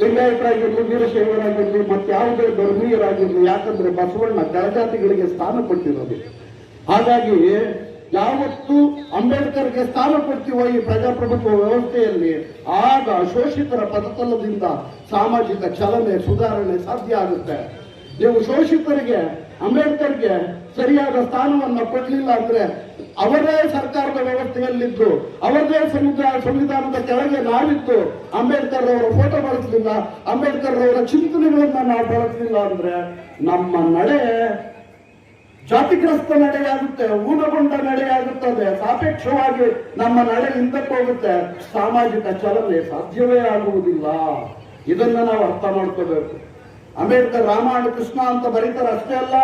S2: ಲಿಂಗಾಯತರಾಗಿರ್ಲಿ, ವೀರಶೈವರಾಗಿರ್ಲಿ, ಮತ್ತೆ ಯಾವುದೇ ಧರ್ಮೀಯರಾಗಿರ್ಲಿ, ಯಾಕಂದ್ರೆ ಬಸವಣ್ಣ ಕೆಳಜಾತಿಗಳಿಗೆ ಸ್ಥಾನ ಕೊಟ್ಟಿರೋದು. ಹಾಗಾಗಿ ಯಾವತ್ತು ಅಂಬೇಡ್ಕರ್ಗೆ ಸ್ಥಾನ ಕೊಡ್ತೀವೋ ಈ ಪ್ರಜಾಪ್ರಭುತ್ವ ವ್ಯವಸ್ಥೆಯಲ್ಲಿ, ಆಗ ಶೋಷಿತರ ಪದತಲದಿಂದ ಸಾಮಾಜಿಕ ಚಲನೆ, ಸುಧಾರಣೆ ಸಾಧ್ಯ ಆಗುತ್ತೆ. ನೀವು ಶೋಷಿತರಿಗೆ, ಅಂಬೇಡ್ಕರ್ಗೆ ಸರಿಯಾದ ಸ್ಥಾನವನ್ನ ಕೊಡ್ಲಿಲ್ಲ ಅಂದ್ರೆ ಅವರೇ ಸರ್ಕಾರದ ವ್ಯವಸ್ಥೆಯಲ್ಲಿದ್ದು, ಅವರದೇ ಸಂವಿಧಾನ ಸಂವಿಧಾನದ ಕೆಳಗೆ ನಾವಿದ್ದು ಅಂಬೇಡ್ಕರ್ ಅವರ ಫೋಟೋ ಬಳಸಲಿಲ್ಲ ಅಂಬೇಡ್ಕರ್ ಅವರ ಚಿಂತನೆಗಳನ್ನು ನಾವು ಬಳಸಲಿಲ್ಲ ಅಂದ್ರೆ ನಮ್ಮ ನಡೆ ಜಾತಿಗ್ರಸ್ತ ನಡೆಯಾಗುತ್ತೆ, ಊನಗೊಂಡ ನಡೆಯಾಗುತ್ತದೆ, ಸಾಪೇಕ್ಷವಾಗಿ ನಮ್ಮ ನಡೆ ಹಿಂದಕ್ಕೆ ಹೋಗುತ್ತೆ. ಸಾಮಾಜಿಕ ಚಲನೆ ಸಾಧ್ಯವೇ ಆಗುವುದಿಲ್ಲ. ಇದನ್ನ ನಾವು ಅರ್ಥ ಮಾಡ್ಕೋಬೇಕು. ಅಂಬೇಡ್ಕರ್ ರಾಮಾಯಣ ಕೃಷ್ಣ ಅಂತ ಬರೀತಾರೆ ಅಷ್ಟೇ ಅಲ್ಲ.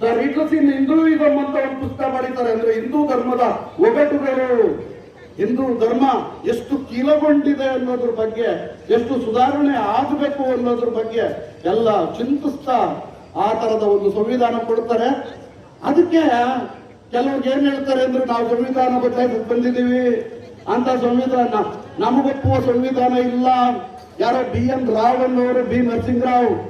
S2: ದ ರೀಟರ್ಸ್ ಇನ್ ಹಿಂದೂಯಿಸಮ್ ಅಂತ ಒಂದು ಪುಸ್ತಕ ಮಾಡಿದ್ದಾರೆ ಅಂದ್ರೆ ಹಿಂದೂ ಧರ್ಮದ ಒಗಟುಗಳು. ಹಿಂದೂ ಧರ್ಮ ಎಷ್ಟು ಕೀಲಗೊಂಡಿದೆ ಅನ್ನೋದ್ರ ಬಗ್ಗೆ, ಎಷ್ಟು ಸುಧಾರಣೆ ಆಗಬೇಕು ಅನ್ನೋದ್ರ ಬಗ್ಗೆ ಎಲ್ಲ ಚಿಂತಿಸ್ತಾ ಆ ತರದ ಒಂದು ಸಂವಿಧಾನ ಕೊಡ್ತಾರೆ. ಅದಕ್ಕೆ ಕೆಲವ್ರಿಗೆ ಏನ್ ಹೇಳ್ತಾರೆ ಅಂದ್ರೆ, ನಾವು ಸಂವಿಧಾನ ಬದಲಾಯಿಸಕ್ ಬಂದಿದ್ದೀವಿ. ಅಂತ ಸಂವಿಧಾನ, ನಮಗೊಪ್ಪುವ ಸಂವಿಧಾನ ಇಲ್ಲ. ಯಾರೋ ಬಿ ಎನ್ ರಾವ್ ಅನ್ನೋರು, ಬಿ ನರಸಿಂಹರಾವ್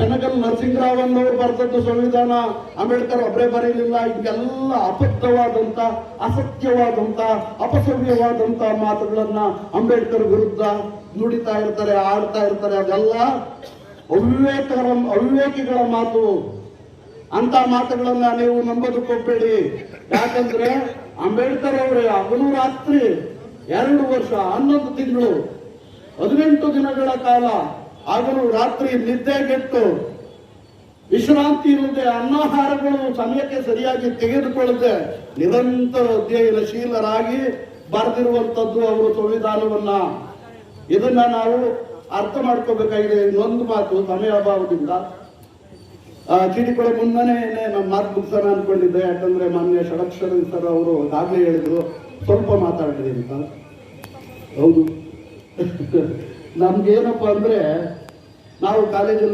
S2: ಬೆನಗಲ್ ನರಸಿಂಹರಾವ್ ಅನ್ನೋರು ಬರೆದದ್ದು ಸಂವಿಧಾನ, ಅಂಬೇಡ್ಕರ್ ಒಬ್ಬರೇ ಬರೀಲಿಲ್ಲ ಇದೆಲ್ಲ ಅಬದ್ಧವಾದಂತ, ಅಸತ್ಯವಾದಂತ, ಅಪಸವ್ಯವಾದಂತ ಮಾತುಗಳನ್ನ ಅಂಬೇಡ್ಕರ್ ವಿರುದ್ಧ ನುಡಿತಾ ಇರ್ತಾರೆ, ಆಡ್ತಾ ಇರ್ತಾರೆ. ಅದೆಲ್ಲ ಅವಿವೇಕರ, ಅವಿವೇಕಿಗಳ ಮಾತು. ಅಂತ ಮಾತುಗಳನ್ನ ನೀವು ನಂಬೋದಕ್ಕೆ ಹೋಗ್ಬೇಡಿ ಯಾಕಂದ್ರೆ ಅಂಬೇಡ್ಕರ್ ಅವರೇ ಅವನು ರಾತ್ರಿ ಎರಡು ವರ್ಷ, ಹನ್ನೊಂದು ತಿಂಗಳು, ಹದಿನೆಂಟು ದಿನಗಳ ಕಾಲ ಹಗಲು ರಾತ್ರಿ ನಿದ್ದೆ ಗೆಟ್ಟು ವಿಶ್ರಾಂತಿ ಇಲ್ಲದೆ ಅನ್ನಾಹಾರಗಳು ಸಮಯಕ್ಕೆ ಸರಿಯಾಗಿ ತೆಗೆದುಕೊಳ್ಳದೆ ನಿರಂತರ ಅಧ್ಯಯನಶೀಲರಾಗಿ ಬರೆದಿರುವಂತದ್ದು ಅವರು ಸಂವಿಧಾನವನ್ನ. ಇದನ್ನ ನಾವು ಅರ್ಥ ಮಾಡ್ಕೋಬೇಕಾಗಿದೆ. ಇನ್ನೊಂದು ಮಾತು ಸಮಯ ಅಭಾವದಿಂದ. ಆ, ಚೀಟಿಕೊಳ ಮುನ್ನನೇ ನಮ್ಮ ಮಾತು ಮುಗಿಸೋಣ ಅನ್ಕೊಂಡಿದ್ದೆ. ಯಾಕಂದ್ರೆ ಮಾನ್ಯ ಷಡಕ್ಷರ ಸರ್ ಅವರು ಆಗ್ಲೇ ಹೇಳಿದ್ರು. ಸ್ವಲ್ಪ ಮಾತಾಡಿದ್ರಿ ಅಂತ. ಹೌದು. ನಮ್ಗೇನಪ್ಪ ಅಂದ್ರೆ ನಾವು ಕಾಲೇಜಲ್ಲಿ